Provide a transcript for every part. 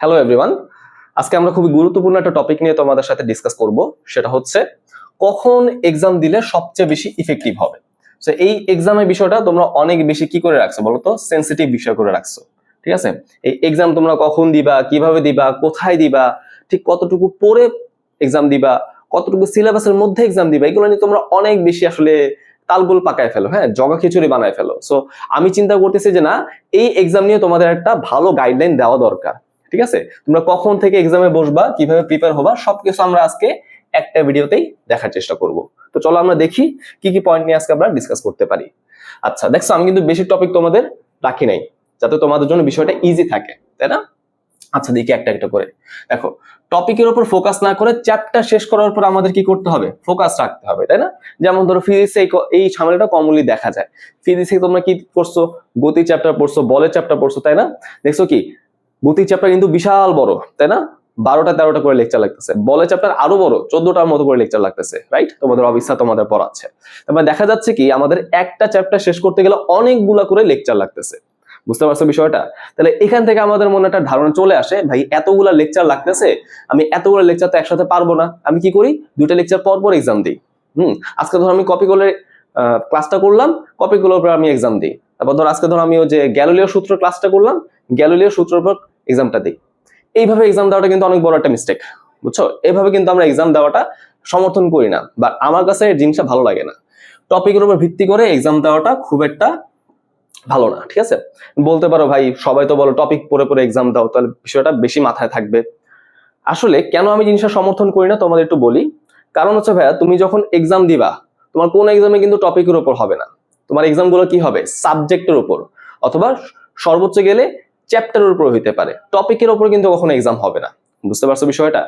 Hello everyone আজকে আমরা খুবই গুরুত্বপূর্ণ একটা টপিক নিয়ে তোমাদের সাথে ডিসকাস করব। সেটা হচ্ছে, কখন এক্সাম দিলে সবচেয়ে বেশি ইফেক্টিভ হবে? তো এই এক্সামের বিষয়টা তোমরা অনেক বেশি কি করে রাখছো বলো তো? সেন্সিটিভ বিষয় করে রাখছো। ঠিক আছে? এই এক্সাম তোমরা কখন দিবা, কীভাবে দিবা, কোথায় দিবা, ঠিক কতটুকু পরে এক্সাম দিবা, কতটুকু সিলেবাসের মধ্যে এক্সাম দিবা, এগুলো নিয়ে তোমরা অনেক বেশি আসলে তালগোল পাকায় ফেলো হ্যাঁ? জগা খিচুড়ি বানায় ফেলো। সো আমি চিন্তা করতেছি যে না, এই এক্সাম নিয়ে তোমাদের একটা ভালো গাইডলাইন দেওয়া দরকার। ঠিক আছে? তোমরা কখন থেকে এক্সামে বসবা, কীভাবে প্রিপেয়ার হবা, সবকিছু আমরা আজকে একটা ভিডিওতেই দেখার চেষ্টা করব। তো চলো আমরা দেখি কি কি পয়েন্ট নিয়ে আজকে আমরা ডিসকাস করতে পারি। আচ্ছা দেখছ, আমি কিন্তু বেশি টপিক তোমাদের রাখি নাই, যাতে তোমাদের জন্য বিষয়টা ইজি থাকে, তাই না? আচ্ছা দেখি একটা একটা করে। দেখো টপিকের উপর ফোকাস না করে চ্যাপ্টার শেষ করার পর আমাদের কি করতে হবে? ফোকাস রাখতে হবে, তাই না? যেমন ধরো ফিজিক্সে এই ঝামেলাটা কমনলি দেখা যায়। ফিজিক্সে তোমরা কি করছ? গতি চ্যাপ্টার পড়ছো, বলের চ্যাপ্টার পড়ছো, তাই না? দেখছ কি গতি চ্যাপ্টার কিন্তু বিশাল বড়, তাই না? বারোটা তেরোটা করে লেকচার লাগতেছে। বলে চ্যাপ্টার আরও বড়, চোদ্দটার মতো করে লেকচার লাগতেছে রাইট তোমাদের অবিস্থা তোমাদের পড়াচ্ছে। তারপরে দেখা যাচ্ছে কি, আমাদের একটা চ্যাপ্টার শেষ করতে গেলে অনেকগুলা করে লেকচার লাগতেছে। বুঝতে পারছ বিষয়টা? তাহলে এখান থেকে আমাদের মনে একটা ধারণা চলে আসে, ভাই, এতগুলা লেকচার লাগতেছে, আমি এতগুলো লেকচার তো একসাথে পারব না। আমি কি করি? দুইটা লেকচার পর পর এক্সাম দিই। হুম, আজকে ধর আমি কপি করে ক্লাসটা করলাম কপিগুলোর উপর আমি এক্সাম দিই। তারপর ধর আজকে ধর আমি ওই যে গ্যালোলিও সূত্র ক্লাসটা করলাম গ্যালোলিও সূত্রের উপর এক্সামটা দিই। এইভাবে এক্সাম দেওয়াটা কিন্তু অনেক বড় একটা মিস্টেক বুঝছ? এভাবে কিন্তু আমরা এক্সাম দেওয়াটা সমর্থন করি না বা আমার কাছে জিনিসটা ভালো লাগে না। টপিকের উপর ভিত্তি করে এক্সাম দেওয়াটা খুব একটা ভালো না, ঠিক আছে? বলতে পারো ভাই, সবাই তো বলো টপিক পড়ে পড়ে এক্সাম দাও, তাহলে বিষয়টা বেশি মাথায় থাকবে। আসলে কেন আমি জিনিসটা সমর্থন করি না তোমাদের একটু বলি? কারণ হচ্ছে ভাইয়া, তুমি যখন এক্সাম দিবা, তোমার কোন এক্সামে কিন্তু টপিকের উপর হবে না। তোমার এক্সামগুলো কি হবে? সাবজেক্টের উপর, অথবা সর্বোচ্চ গেলে চ্যাপ্টারের উপর হইতে পারে। টপিকের উপর কিন্তু কখনো এক্সাম হবে না। বুঝতে পারছ বিষয়টা?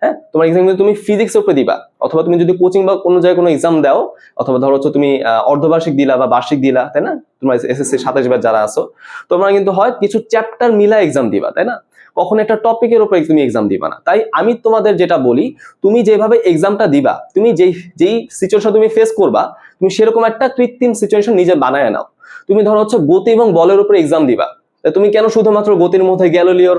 হ্যাঁ? তোমার এক্সাম কিন্তু তুমি ফিজিক্সের উপরে দিবা, অথবা তুমি যদি কোচিং বা কোনো জায়গায় কোনো এক্সাম দাও, অথবা ধরো হচ্ছে তুমি অর্ধবার্ষিক দিলা বা বার্ষিক দিলা, তাই না? তোমার এসএসসি সাতাশ বার যারা আছো, তোমরা কিন্তু হয় কিছু চ্যাপ্টার মিলা এক্সাম দিবা, তাই না? কখন একটা টপিকের উপরে তুমি এক্সাম দিবা না। তাই আমি তোমাদের যেটা বলি, তুমি যেভাবে এক্সামটা দিবা, তুমি যেই যেই সিচুয়েশন তুমি ফেস করবা, তুমি সেরকম একটা কৃত্রিম সিচুয়েশন নিজে বানায় নাও। তুমি ধরো হচ্ছে গতি এবং বলের উপরে এক্সাম দিবা। তুমি কেন শুধুমাত্র গতির মধ্যে গ্যালোলিওর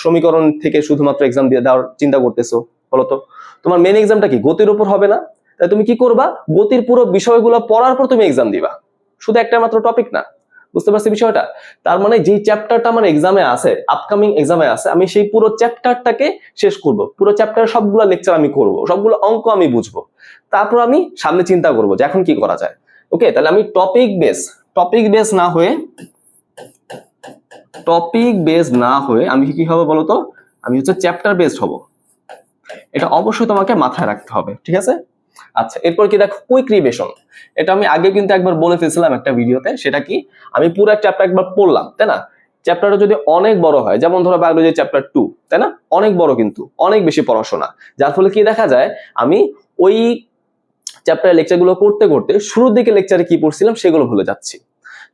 সমীকরণ থেকে শুধুমাত্র এক্সাম দিয়ে দেওয়ার চিন্তা করতেছো বলতো? তোমার মেন এক্সামটা কি? গতির উপর হবে না? তাই তুমি কি করবা? গতির পুরো বিষয়গুলো পড়ার পর তুমি এক্সাম দিবা। শুধু একটা মাত্র টপিক না। বুঝতে পারছি বিষয়টা? তার মানে যেই চ্যাপ্টারটা আমার এক্সামে আছে আপকামিং এক্সামে আছে, আমি সেই পুরো চ্যাপ্টারটাকে শেষ করব। পুরো চ্যাপ্টারের সবগুলো লেকচার আমি করব। সবগুলো অঙ্ক আমি বুঝব। তারপর আমি সামনে চিন্তা করব যে এখন কি করা যায়। ওকে তাহলে আমি টপিক বেস টপিক বেস না হয়ে টপিক বেস না হয়ে আমি কি হবে বলতো? আমি হচ্ছে চ্যাপ্টার বেসড হব। এটা অবশ্যই তোমাকে মাথায় রাখতে হবে, ঠিক আছে? আচ্ছা এরপর কি দেখো কুইক রিভিশন এটা আমি আগে কিন্তু একবার বলে ফেলছিলাম একটা ভিডিওতে, সেটা কি? আমি পুরো চ্যাপ্টার একবার পড়লাম, তাই না? চ্যাপ্টারটা যদি অনেক বড় হয়, যেমন ধরো বায়োলজি চ্যাপ্টার টু তাই না? অনেক বড় কিন্তু, অনেক বেশি পড়াশোনা। যার ফলে কি দেখা যায়, আমি ওই চ্যাপ্টারের লেকচারগুলো করতে করতে শুরুর দিকে লেকচারে কি পড়ছিলাম, সেগুলো ভুলে যাচ্ছি।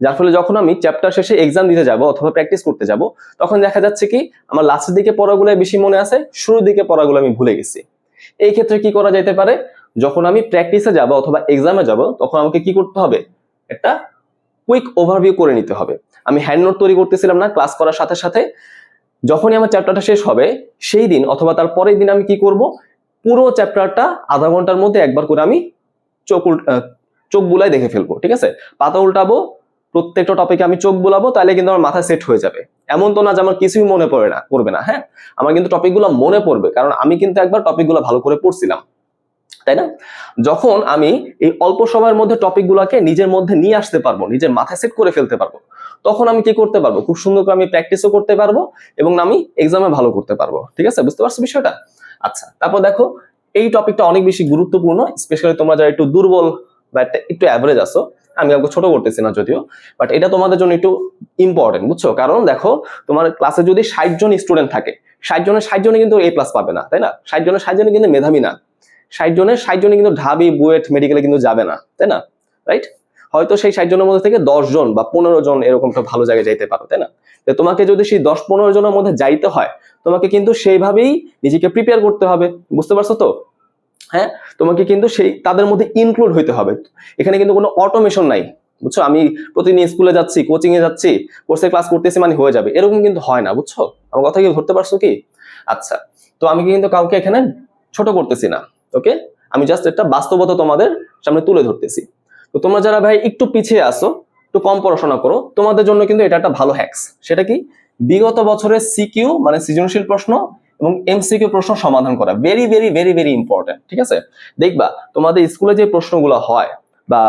যার ফলে যখন আমি চ্যাপ্টার শেষে এক্সাম দিতে যাব অথবা প্র্যাকটিস করতে যাব, তখন দেখা যাচ্ছে কি, আমার লাস্টের দিকে পড়াগুলো বেশি মনে আছে, শুরুর দিকে পড়াগুলো আমি ভুলে গেছি। এই ক্ষেত্রে কি করা যেতে পারে? যখন আমি প্র্যাকটিসে যাব অথবা এক্সামে যাব, তখন আমাকে কি করতে হবে? একটা কুইক ওভারভিউ করে নিতে হবে। আমি হ্যান্ড নোট তৈরি করতেছিলাম না ক্লাস করার সাথে সাথে। যখনই আমার চ্যাপ্টারটা শেষ হবে, সেই দিন অথবা তার পরের দিন আমি কি করব? পুরো চ্যাপ্টারটা আধা ঘণ্টার মধ্যে একবার করে আমি চোখ চোখ বুলাই দেখে ফেলব, ঠিক আছে? পাতা উল্টাবো প্রত্যেকটা টপিকে আমি চোখ বোলাবো, তাহলে কিন্তু আমার মাথা সেট হয়ে যাবে। এমন তো না যে আমার কিছুই মনে পড়ে না, পড়বে না হ্যাঁ? আমার কিন্তু টপিকগুলো মনে পড়বে, কারণ আমি কিন্তু একবার টপিকগুলো ভালো করে পড়ছিলাম। তাই না? যখন আমি এই অল্প সময়ের মধ্যে টপিকগুলোকে নিজের মধ্যে নিয়ে আসতে পারব, নিজের মাথায় সেট করে ফেলতে পারব, তখন আমি কি করতে পারব? খুব সুন্দর করে আমি প্র্যাকটিসও করতে পারব এবং আমি এক্সামে ভালো করতে পারব। ঠিক আছে? বুঝতে পারছ বিষয়টা? আচ্ছা তারপর দেখো, এই টপিকটা অনেক বেশি গুরুত্বপূর্ণ স্পেশালি তোমরা যারা একটু দুর্বল বা একটা অ্যাভারেজ আছো আমি আমাকে ছোট করতেছি না যদিও বাট এটা তোমাদের জন্য একটু ইম্পর্টেন্ট বুঝছ? কারণ দেখো, তোমার ক্লাসে যদি ষাট জন স্টুডেন্ট থাকে, ষাট জনের, ষাট জনে কিন্তু এ প্লাস পাবে না, তাই না? ষাট জনের, ষাট জনে কিন্তু মেধাবী না। ষাট জনের, ষাট জনে কিন্তু ঢাবি, বুয়েট মেডিকেলে কিন্তু যাবে না, তাই না? রাইট হয়তো সেই ষাট জনের মধ্যে থেকে দশ জন বা পনেরো জন এরকম একটা ভালো জায়গায় যাইতে পারো, তাই না? তো তোমাকে যদি সেই দশ, পনেরো জনের মধ্যে যাইতে হয়, তোমাকে কিন্তু সেইভাবেই নিজেকে প্রিপেয়ার করতে হবে, বুঝতে পারছ তো? হ্যাঁ? তোমাকে কিন্তু সেই, তাদের মধ্যে ইনক্লুড হইতে হবে। এখানে কিন্তু কোনো অটোমেশন নাই, বুঝছ? আমি প্রতিদিন স্কুলে যাচ্ছি কোচিং এ যাচ্ছি কোর্সে ক্লাস করতেছি মানে হয়ে যাবে। এরকম কিন্তু হয় না, বুঝছ? আমার কথা কি ধরতে পারছ কি? আচ্ছা তো আমি কিন্তু কাউকে এখানে ছোট করতেছি না ওকে আমি জাস্ট একটা বাস্তবতা তোমাদের সামনে তুলে ধরতেছি। তো তোমরা যারা ভাই একটু পিছিয়ে আসো একটু কম পড়াশোনা করো, তোমাদের জন্য কিন্তু এটা একটা ভালো হ্যাক্স সেটা কি? বিগত বছরের সিকিউ মানে সৃজনশীল প্রশ্ন এবং এমসিকিউ প্রশ্ন সমাধান করা very very very very important ঠিক আছে? দেখবা, তোমাদের স্কুলে যে প্রশ্নগুলো হয়, বা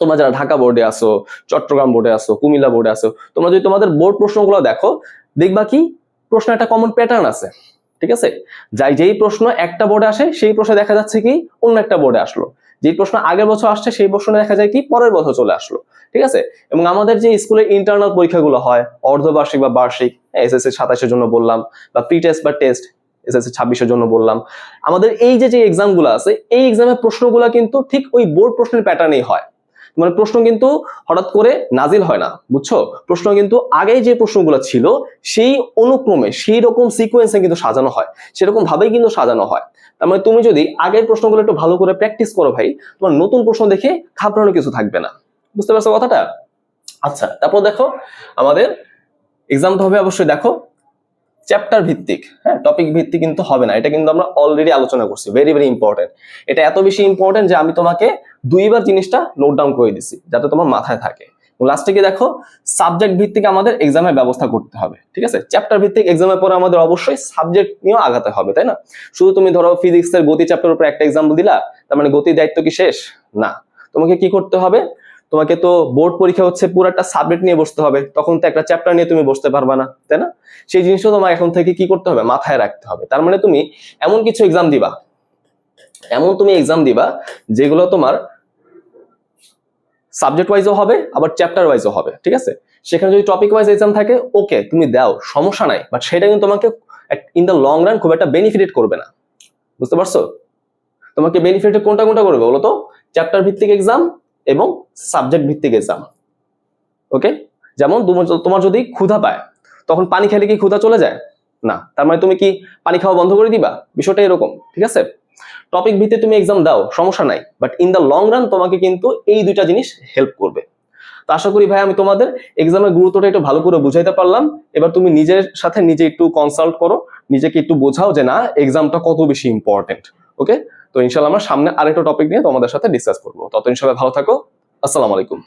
তোমরা যারা ঢাকা বোর্ডে আসো চট্টগ্রাম বোর্ডে আসো কুমিল্লা বোর্ডে আসো তোমরা যদি তোমাদের বোর্ড প্রশ্নগুলো দেখো, দেখবা কি? প্রশ্ন একটা কমন প্যাটার্ন আছে, ঠিক আছে? যাই যেই প্রশ্ন একটা বোর্ডে আসে, সেই প্রশ্নে দেখা যাচ্ছে কি, অন্য একটা বোর্ডে আসলো। যেই প্রশ্ন আগের বছর আসছে, সেই প্রশ্ন দেখা যায় কি পরের বছর চলে আসলো, ঠিক আছে? এবং আমাদের যে স্কুলের ইন্টারনাল পরীক্ষাগুলো হয়, অর্ধবার্ষিক বা বার্ষিক এস এসএসসি সাতাশের জন্য বললাম, বা প্রি টেস্ট বা টেস্ট এস এসএসসি ছাব্বিশের জন্য বললাম, আমাদের এই যে যে এক্সামগুলো আছে, এই এক্সামের প্রশ্নগুলো কিন্তু ঠিক ওই বোর্ড প্রশ্নের প্যাটার্নেই হয়। মানে প্রশ্ন কিন্তু হঠাৎ করে নাজিল হয় না, বুঝছ? প্রশ্ন কিন্তু আগে যে প্রশ্নগুলো ছিল, সেই অনুক্রমে সেই রকম সিকোয়েন্সে কিন্তু সাজানো হয়। সেরকম ভাবেই কিন্তু সাজানো হয়। তার মানে তুমি যদি আগের প্রশ্নগুলো একটু ভালো করে প্র্যাকটিস করো ভাই, তোমার নতুন প্রশ্ন দেখে ঘাবড়ানো কিছু থাকবে না। বুঝতে পারছ কথাটা? আচ্ছা তারপর দেখো, আমাদের এক্সামটা হবে, অবশ্যই দেখো। চ্যাপ্টার ভিত্তিক হ্যাঁ টপিক ভিত্তিক কিন্তু হবে না, এটা কিন্তু আমরা অলরেডি আলোচনা করছি ভেরি ভেরি ইম্পর্টেন্ট এটা এত বেশি ইম্পর্টেন্ট যে আমি তোমাকে দুইবার জিনিসটা নোট ডাউন করে দিছি, যাতে তোমার মাথায় থাকে। লাস্টে গিয়ে দেখো সাবজেক্ট ভিত্তিক আমাদের এক্সামের ব্যবস্থা করতে হবে, ঠিক আছে? চ্যাপ্টার ভিত্তিক এক্সামের পরে আমাদের অবশ্যই সাবজেক্ট নিয়েও আগাতে হবে, তাই না? শুধু তুমি ধরো ফিজিক্সের গতি চ্যাপ্টার উপর একটা এক্সাম্পল দিলা, তার মানে গতির দায়িত্ব কি শেষ? না। তোমাকে কি করতে হবে? তোমাকে তো বোর্ড পরীক্ষা হচ্ছে পুরো একটা সাবজেক্ট নিয়ে বসতে হবে, তখন তো একটা চ্যাপ্টার নিয়ে তুমি বসতে পারবা না, তাই না? সেই জিনিসটা তোমার এখন থেকে কি করতে হবে? মাথায় রাখতে হবে। তার মানে তুমি এমন কিছু এক্সাম দিবা, এমন তুমি এক্সাম দিবা যেগুলো তোমার সাবজেক্ট ওয়াইজও হবে, আবার চ্যাপ্টার ওয়াইজও হবে, ঠিক আছে? সেখানে যদি টপিক ওয়াইজ এক্সাম থাকে ওকে তুমি দাও, সমস্যা নাই বাট সেটা কিন্তু তোমাকে ইন দ্য লং রান খুব একটা বেনিফিটেড করবে না, বুঝতে পারছ? তোমাকে বেনিফিটেড কোনটা কোনটা করবে বলো তো? চ্যাপ্টার ভিত্তিক এক্সাম এবং সাবজেক্ট ভিত্তিক এক্সাম ওকে যেমন তোমার- যদি ক্ষুধা পায়, তখন পানি খেলে কি ক্ষুধা চলে যায়? না। তার মানে তুমি কি পানি খাওয়া বন্ধ করে দিবা? বিষয়টা এরকম, ঠিক আছে? টপিক ভিত্তিক তুমি এক্সাম দাও, সমস্যা নাই। But in the long run তোমাকে কিন্তু এই দুইটা জিনিস হেল্প করবে। তো আশা করি ভাই, আমি তোমাদের এক্সামের গুরুত্বটা একটু ভালো করে বুঝাইতে পারলাম। এবার তুমি নিজের সাথে নিজে একটু কনসাল্ট করো। নিজেকে একটু বোঝাও যে না এক্সামটা কত বেশি ইম্পর্টেন্ট ওকে তো ইনশাল্লাহ আমরা সামনে আরেকটা টপিক নিয়ে তোমাদের সাথে ডিসকাস করব। তত ইনশাল্লাহ ভালো থাকো। আসসালামু আলাইকুম।